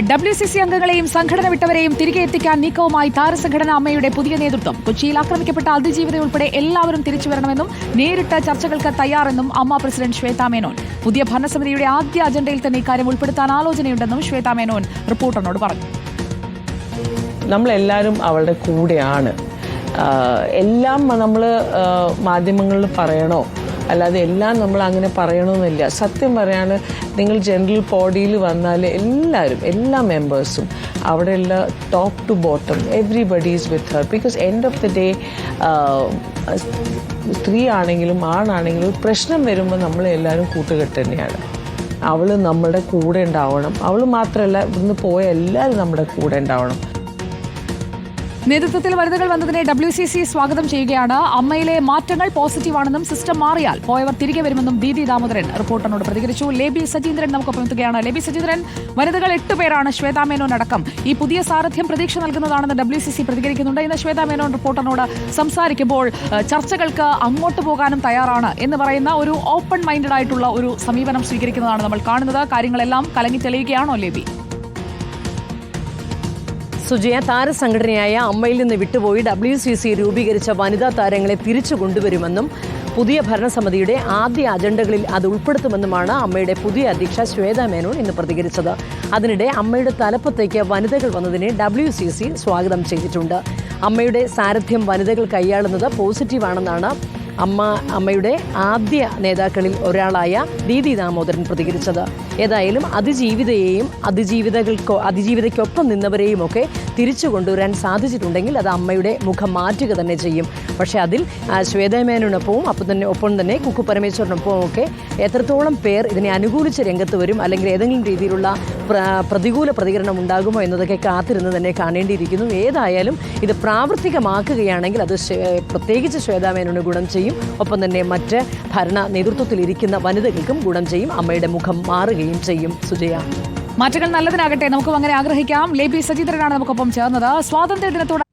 W C C അംഗങ്ങളെയും സംഘടന വിട്ടവരെയും തിരികെ എത്തിക്കാൻ നീക്കവുമായി താരസംഘടന അമ്മയുടെ പുതിയ നേതൃത്വം. കൊച്ചിയിൽ ആക്രമിക്കപ്പെട്ട അതിജീവിത ഉൾപ്പെടെ എല്ലാവരും തിരിച്ചു വരണമെന്നും നേരിട്ട ചർച്ചകൾക്ക് തയ്യാറെന്നും അമ്മ പ്രസിഡന്റ് ശ്വേതാ മേനോൻ. പുതിയ ഭരണസമിതിയുടെ ആദ്യ അജണ്ടയിൽ തന്നെ ഇക്കാര്യം ഉൾപ്പെടുത്താൻ ആലോചനയുണ്ടെന്നും ശ്വേതാ മേനോൻ റിപ്പോർട്ടറിനോട് പറഞ്ഞു. നമ്മളെല്ലാവരും അവളുടെ കൂടെയാണ്. എല്ലാം നമ്മൾ മാധ്യമങ്ങളിൽ പറയണോ? അല്ലാതെ എല്ലാം നമ്മൾ അങ്ങനെ പറയണമെന്നില്ല സത്യം പറയാണ് നിങ്ങൾ ജനറൽ ബോഡിയിൽ വന്നാൽ എല്ലാവരും എല്ലാ മെമ്പേഴ്സും അവിടെയുള്ള top to bottom everybody is with her because end of the day സ്ത്രീ ആണെങ്കിലും ആണാണെങ്കിലും പ്രശ്നം വരുമ്പോൾ നമ്മൾ എല്ലാവരും കൂട്ടുകെട്ട് തന്നെയാണ്. അവൾ നമ്മുടെ കൂടെ ഉണ്ടാവണം. അവൾ മാത്രമല്ല ഇവിടുന്ന് പോയ എല്ലാവരും നമ്മുടെ കൂടെ ഉണ്ടാവണം. നേതൃത്വത്തിൽ വനിതകൾ വന്നതിനെ ഡബ്ല്യു സി സി സ്വാഗതം ചെയ്യുകയാണ്. അമ്മയിലെ മാറ്റങ്ങൾ പോസിറ്റീവാണെന്നും സിസ്റ്റം മാറിയാൽ പോയവർ തിരികെ വരുമെന്നും ദീദി ദാമോദരൻ റിപ്പോർട്ടറിനോട് പ്രതികരിച്ചു. ലേബി സജീന്ദ്രൻ നമുക്കൊപ്പം എത്തുകയാണ്. ലേബി സജീന്ദ്രൻ വനിതകൾ എട്ട് പേരാണ് ശ്വേതാ മേനോൻ അടക്കം. ഈ പുതിയ സാരഥ്യം പ്രതീക്ഷ നൽകുന്നതാണെന്ന് ഡബ്ല്യു സി സി പ്രതികരിക്കുന്നുണ്ട്. ഇന്ന് ശ്വേതാ മേനോൻ റിപ്പോർട്ടറിനോട് സംസാരിക്കുമ്പോൾ ചർച്ചകൾക്ക് അങ്ങോട്ട് പോകാനും തയ്യാറാണ് എന്ന് പറയുന്ന ഒരു ഓപ്പൺ മൈൻഡഡ് ആയിട്ടുള്ള ഒരു സമീപനം സ്വീകരിക്കുന്നതാണ് നമ്മൾ കാണുന്നത്. കാര്യങ്ങളെല്ലാം കലങ്ങി തെളിയുകയാണോ ലേബി സുജയ താരസംഘടനയായ അമ്മയിൽ നിന്ന് വിട്ടുപോയി ഡബ്ല്യു സി സി രൂപീകരിച്ച വനിതാ താരങ്ങളെ തിരിച്ചു കൊണ്ടുവരുമെന്നും പുതിയ ഭരണസമിതിയുടെ ആദ്യ അജണ്ടകളിൽ അത് ഉൾപ്പെടുത്തുമെന്നുമാണ് അമ്മയുടെ പുതിയ അധ്യക്ഷ ശ്വേത മേനോൻ ഇന്ന് പ്രതികരിച്ചത്. അതിനിടെ അമ്മയുടെ തലപ്പത്തേക്ക് വനിതകൾ വന്നതിനെ ഡബ്ല്യു സി സി സ്വാഗതം ചെയ്തിട്ടുണ്ട്. അമ്മയുടെ സാരഥ്യം വനിതകൾ കൈയാളുന്നത് പോസിറ്റീവാണെന്നാണ് അമ്മ അമ്മയുടെ ആദ്യ നേതാക്കളിൽ ഒരാളായ ദീദി ദാമോദരൻ പ്രതികരിച്ചത്. ഏതായാലും അതിജീവിതയെയും അതിജീവിതകൾക്കോ അതിജീവിതയ്ക്കൊപ്പം നിന്നവരെയും ഒക്കെ തിരിച്ചു കൊണ്ടുവരാൻ സാധിച്ചിട്ടുണ്ടെങ്കിൽ അത് അമ്മയുടെ മുഖം മാറ്റുക തന്നെ ചെയ്യും. പക്ഷേ അതിൽ ശ്വേതമേനോടൊപ്പവും അപ്പം തന്നെ ഒപ്പം തന്നെ കുക്കു പരമേശ്വരനൊപ്പവും ഒക്കെ എത്രത്തോളം പേർ ഇതിനെ അനുകൂലിച്ച് രംഗത്ത് വരും അല്ലെങ്കിൽ ഏതെങ്കിലും രീതിയിലുള്ള പ്രതികൂല പ്രതികരണം ഉണ്ടാകുമോ എന്നതൊക്കെ കാത്തിരുന്ന് തന്നെ കാണേണ്ടിയിരിക്കുന്നു. ഏതായാലും ഇത് പ്രാവർത്തികമാക്കുകയാണെങ്കിൽ അത് പ്രത്യേകിച്ച് ശ്വേതാമേനോട് ഗുണം ചെയ്യും. ഒപ്പം തന്നെ മറ്റ് ഭരണ നേതൃത്വത്തിലിരിക്കുന്ന വനിതകൾക്കും ഗുണം ചെയ്യും. അമ്മയുടെ മുഖം മാറുകയും ചെയ്യും. സുജയ. മാറ്റങ്ങൾ നല്ലതിനാകട്ടെ. നമുക്കും അങ്ങനെ ആഗ്രഹിക്കാം. ലേബി സജീന്ദ്രനാണ് നമുക്കൊപ്പം ചേർന്നത്. സ്വാതന്ത്ര്യ ദിനത്തോട്